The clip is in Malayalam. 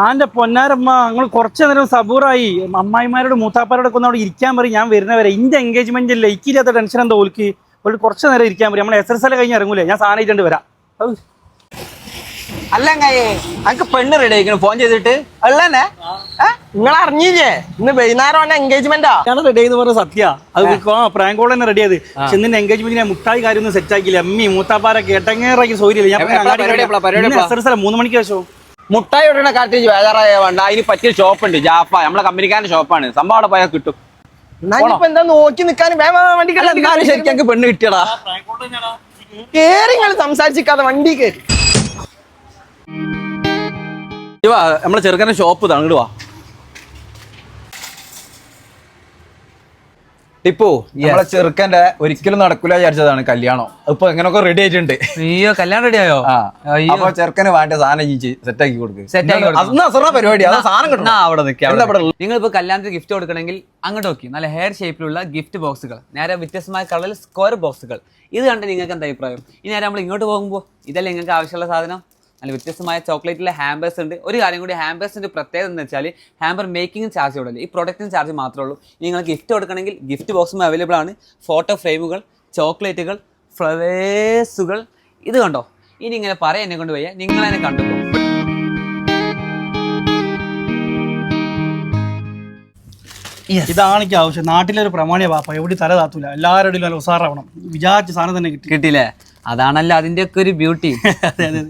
ആന്റെ പൊന്നാരമ്മ നിങ്ങൾ കുറച്ചു നേരം സബൂറായി. അമ്മായിമാരോട് മൂത്താപ്പാരോടൊക്കെ ഒന്ന് അവിടെ ഇരിക്കാൻ പറയും ഞാൻ വരുന്നവരെ ഇന്റെ എൻഗേജ്മെന്റ് ഇല്ല ഇക്കില്ലാത്ത ടെൻഷൻ എന്താ ഓൽക്ക്. ഒരു കുറച്ചു നേരം ഇരിക്കാൻ പറയും. നമ്മൾ എസ് എസ് എൽ കഴിഞ്ഞ് ഇറങ്ങൂലേ? ഞാൻ സാധനമായിട്ട് വരാം. അല്ല അങ്ങക്ക് പെണ്ണ് റെഡി ആയിരിക്കണം ഫോൺ ചെയ്തിട്ട്. അല്ലേ നിങ്ങൾ അറിഞ്ഞില്ലേ? ഇന്ന് വൈകുന്നേരം എൻഗേജ്മെന്റാ ഞാൻ റെഡി എന്ന് പറഞ്ഞ സത്യ. അത് പ്രാങ്ക് കോൾ തന്നെ റെഡി ആയത്. പക്ഷെ ഇന്ന് ഞാൻ മുട്ടായി കാര്യം ഒന്നും സെറ്റ് ആക്കിയില്ല. അമ്മി മൂത്താപ്പാരൊക്കെ എട്ടങ്ങേറാക്കി സൗകര്യമില്ല. ഞാൻ മൂന്ന് മണിക്ക് ശേഷം? മുട്ടായി ഇടുന്ന കാര്യത്തിൽ ബേജാറായ വേണ്ട. അതിന് പറ്റിയ ഷോപ്പ് ഉണ്ട് ജാഫ. നമ്മളെ കമ്പനിക്കാരന്റെ ഷോപ്പാണ് സംഭവം അവിടെ പോയാൽ കിട്ടും. ഇപ്പൊ എന്താ നോക്കി വാ, വണ്ടി എന്നാലും ശരിക്കും എനിക്ക് പെണ്ണ് കിട്ടിയടാ. കേറി നിങ്ങൾ സംസാരിച്ചിക്കാതെ വണ്ടി കയറി. നമ്മളെ ചെറുക്കന്റെ ഷോപ്പ് ഇതാണ് ഇങ്ങോട്ട് ടിപ്പു നമ്മളെ ചെറുക്കന്റെ ഒരിക്കലും നടക്കൂല വിചാരിച്ചതാണ് കല്യാണം. ഇപ്പൊ എങ്ങനെയൊക്കെ റെഡി ആയിട്ടുണ്ട്. അയ്യോ കല്യാണം റെഡി ആയോ. അപ്പൊ ചെറുക്കന് വേണ്ട സാധനം സെറ്റ് ആക്കി കൊടുക്ക്. സെറ്റ് ആക്കി കൊടുക്കും. പരിപാടി സാധനം കിട്ടണം. അവിടെ? നിങ്ങൾ ഇപ്പൊ കല്യാണത്തിന് ഗിഫ്റ്റ് കൊടുക്കണമെങ്കിൽ അങ്ങോട്ട് നോക്കി. നല്ല ഹെയർ ഷേപ്പിലുള്ള ഗിഫ്റ്റ് ബോക്സുകൾ നേരെ വ്യത്യസ്തമായ കളറിൽ സ്ക്വയർ ബോക്സുകൾ ഇത് കണ്ട് നിങ്ങൾക്ക് എന്താ അഭിപ്രായം? ഇനി നേരെ നമ്മൾ ഇങ്ങോട്ട് പോകുമ്പോൾ ഇതല്ലേ നിങ്ങൾക്ക് ആവശ്യമുള്ള സാധനം? നല്ല വ്യത്യസ്തമായ ചോക്ലേറ്റിലെ ഹാമ്പേഴ്സ് ഉണ്ട്. ഒരു കാര്യം കൂടി ഹാമ്പേഴ്സിന്റെ പ്രത്യേകത എന്ന് വെച്ചാൽ ഹാമ്പർ മേക്കിംഗ് ചാർജ് ഇവിടെ ഈ പ്രൊഡക്റ്റിന് ചാർജ് മാത്രമേ ഉള്ളൂ. ഇനി നിങ്ങൾ ഗിഫ്റ്റ് കൊടുക്കണമെങ്കിൽ ഗിഫ്റ്റ് ബോക്സും അവൈലബിൾ ആണ്. ഫോട്ടോ ഫ്രെയിമുകൾ ചോക്ലേറ്റുകൾ ഫ്ലവേഴ്സുകൾ ഇത് കണ്ടോ? ഇനി ഇങ്ങനെ പറയാൻ എന്നെ കൊണ്ട് വയ്യ. നിങ്ങൾ കണ്ടു ഇതാണ് എനിക്ക് ആവശ്യം. നാട്ടിലൊരു പ്രമാണിയ പാപ്പ. എവിടെ തല താത്തൂല. എല്ലാവരുടെയും നല്ല ഉസാറാവണം വിചാരിച്ച സാധനം തന്നെ കിട്ടി. കിട്ടിയില്ലേ? അതാണല്ലോ അതിന്റെ ഒക്കെ ഒരു ബ്യൂട്ടി അതെ അതെ.